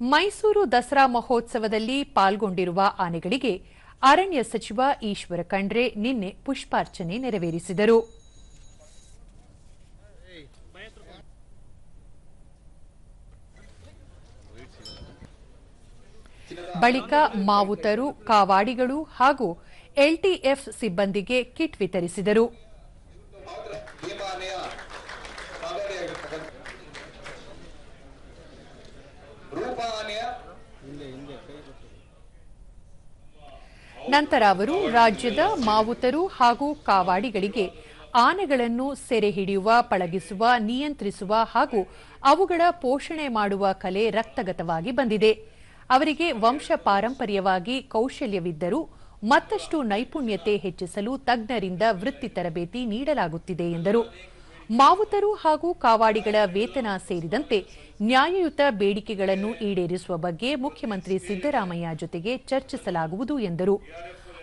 ಮೈಸೂರು ದಸರಾ ಮಹೋತ್ಸವದಲ್ಲಿ ಪಾಲ್ಗೊಂಡಿರುವ ಆನೆಗಳಿಗೆ ಅರಣ್ಯ ಸಚಿವ ಈಶ್ವರ ಖಂಡ್ರೆ ನಿನ್ನೆ ಪುಷ್ಪಾರ್ಚನೆ ನೆರವೇರಿಸಿದರು. ಬಳಿಕ ಮಾವುತರು, ಕಾವಾಡಿಗಳು ಹಾಗೂ ಎಲ್ಟಿಎಫ್ ಸಿಬ್ಬಂದಿಗೆ ಕಿಟ್ ವಿತರಿಸಿದರು. ನಂತರ ಅವರು ರಾಜ್ಯದ ಮಾವುತರು ಹಾಗೂ ಕಾವಾಡಿಗಳಿಗೆ ಆನೆಗಳನ್ನು ಸೆರೆ ಹಿಡಿಯುವ, ಪಳಗಿಸುವ, ನಿಯಂತ್ರಿಸುವ ಹಾಗೂ ಅವುಗಳ ಪೋಷಣೆ ಮಾಡುವ ಕಲೆ ರಕ್ತಗತವಾಗಿ ಬಂದಿದೆ. ಅವರಿಗೆ ವಂಶ ಪಾರಂಪರ್ಯವಾಗಿ ಕೌಶಲ್ಯವಿದ್ದರೂ ಮತ್ತಷ್ಟು ನೈಪುಣ್ಯತೆ ಹೆಚ್ಚಿಸಲು ತಜ್ಞರಿಂದ ವೃತ್ತಿ ತರಬೇತಿ ನೀಡಲಾಗುತ್ತಿದೆ ಎಂದರು. ಮಾವುತರು ಹಾಗೂ ಕಾವಾಡಿಗಳ ವೇತನ ಸೇರಿದಂತೆ ನ್ಯಾಯಯುತ ಬೇಡಿಕೆಗಳನ್ನು ಈಡೇರಿಸುವ ಬಗ್ಗೆ ಮುಖ್ಯಮಂತ್ರಿ ಸಿದ್ದರಾಮಯ್ಯ ಜೊತೆಗೆ ಚರ್ಚಿಸಲಾಗುವುದು ಎಂದರು.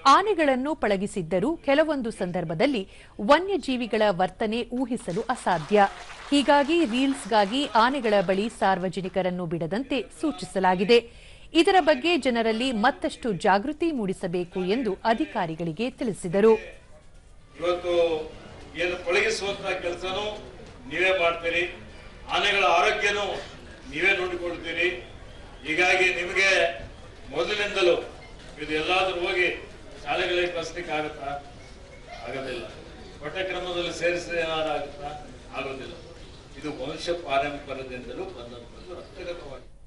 ಆನೆಗಳನ್ನು ಪಳಗಿಸಿದ್ದರೂ ಕೆಲವೊಂದು ಸಂದರ್ಭದಲ್ಲಿ ವನ್ಯಜೀವಿಗಳ ವರ್ತನೆ ಊಹಿಸಲು ಅಸಾಧ್ಯ. ಹೀಗಾಗಿ ರೀಲ್ಸ್ಗಾಗಿ ಆನೆಗಳ ಬಳಿ ಸಾರ್ವಜನಿಕರನ್ನು ಬಿಡದಂತೆ ಸೂಚಿಸಲಾಗಿದೆ. ಇದರ ಬಗ್ಗೆ ಜನರಲ್ಲಿ ಮತ್ತಷ್ಟು ಜಾಗೃತಿ ಮೂಡಿಸಬೇಕು ಎಂದು ಅಧಿಕಾರಿಗಳಿಗೆ ತಿಳಿಸಿದರು. ಏನು ಪಳಗಿಸುವಂತ ಕೆಲಸನೂ ನೀವೇ ಮಾಡ್ತೀರಿ. ಆನೆಗಳ ಆರೋಗ್ಯನೂ ನೀವೇ ನೋಡಿಕೊಳ್ತೀರಿ. ಹೀಗಾಗಿ ನಿಮಗೆ ಮೊದಲಿನಿಂದಲೂ ಇದು ಎಲ್ಲಾದರೂ ಹೋಗಿ ಶಾಲೆಗಳಿಗೆ ಕಲಿಸ್ಲಿಕ್ಕೆ ಆಗುತ್ತಾ? ಆಗೋದಿಲ್ಲ. ಪಠ್ಯಕ್ರಮದಲ್ಲಿ ಸೇರಿಸಿದ ಏನಾದ್ರು ಆಗುತ್ತಾ? ಆಗೋದಿಲ್ಲ. ಇದು ವಂಶ ಪಾರಂಪರ್ಯದಿಂದಲೂ ಬಂದಂಥದ್ದು ರಕ್ತಗತವಾಗಿ